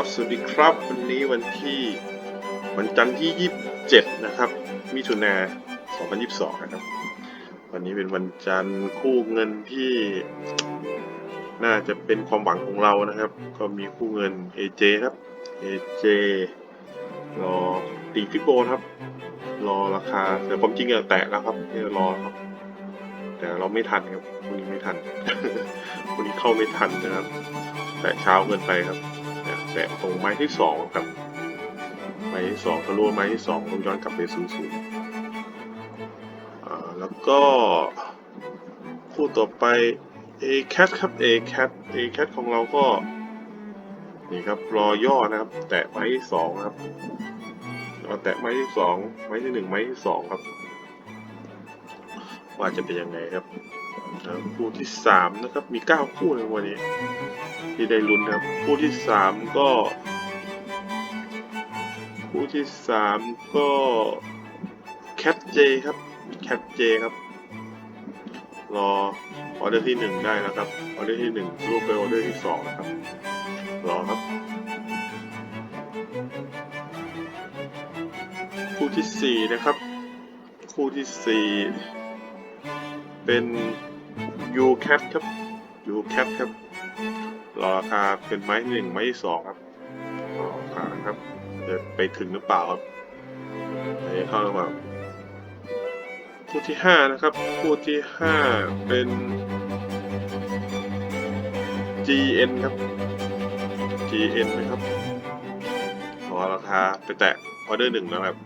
ับสวัสดีครับ วันนี้วันที่วันจันทร์ที่ 27 นะครับ มิถุนา 2022 นะครับ วันนี้เป็นวันจันทร์คู่เงินที่ น่าจะเป็นความหวังของเรานะครับ ก็มีคู่เงิน AJ ครับ AJ รอตีฟิโบครับ รอราคา แต่ความจริงอะแตะแล้วครับที่รอครับ แต่เราไม่ทันครับวันนี้ไม่ทันวันนี้เข้าไม่ทันนะครับแต่เช้าเกินไปครับ แตะตรงไม้ที่สองครับ ไม้ที่สองทะลุไม้ที่สองต้องย้อนกลับไปศูนย์ศูนย์แล้วก็คู่ต่อไป A cat ครับ A cat A cat ของเราก็นี่ครับรอย่อนะครับ แตะไม้ที่สองครับเราแตะไม้ที่สองไม้ที่หนึ่งไม้ที่สองครับ ว่าจะเป็นยังไงครับ คู่ที่สามนะครับมีเก้าคู่ในวันนี้ ที่ได้ลุ้นนะครับ คู่ที่สามก็ คู่ที่สามก็แคทเจครับแคทเจครับ รอออเดอร์ที่หนึ่งได้นะครับออเดอร์ที่หนึ่งรูปไปออเดอร์ที่สองนะครับ รอครับคู่ที่สี่นะครับ คู่ที่สี่เป็น U cat ครับ U cat ครับรอราคาเป็นไม้หนึ่งไม้สองครับรอราคาครับจะไปถึงหรือเปล่าครับไปเข้าหรือเปล่าคู่ที่ห้านะครับคู่ที่ห้าเป็น GN ครับ GN นะครับรอราคาไปแตะออเดอร์หนึ่งแล้วครับ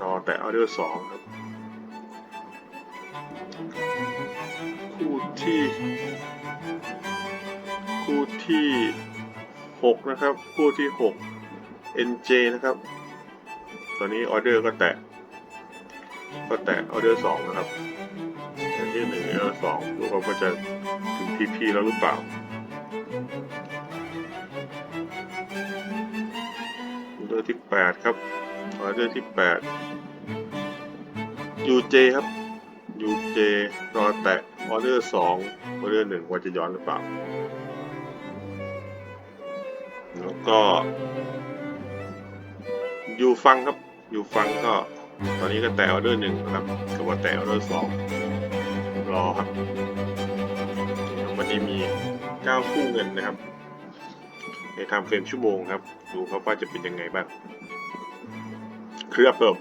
รอแตะออเดอร์สองครับ คู่ที่ คู่ที่หกนะครับ คู่ที่หก NJ นะครับ ตอนนี้ออเดอร์ก็แตะ ก็แตะออเดอร์สองนะครับอันที่หนึ่งออเดอร์สองดูเขาก็จะถึง PP แล้วหรือเปล่าออเดอร์ที่แปดครับออเดอร์ที่แปด UJ ครับ UJ รอแตะ ออเดอร์สองออเดอร์หนึ่งว่าจะย้อนหรือเปล่า แล้วก็ อยู่ฟังครับอยู่ฟังก็ ตอนนี้ก็แตะออเดอร์หนึ่งนะครับก็ว่าแตะออเดอร์สองรอครับวันนี้มีเก้าคู่เงินนะครับในไทม์เฟรมชั่วโมงครับ ดูครับว่าจะเป็นยังไงบ้างเครือเปิบ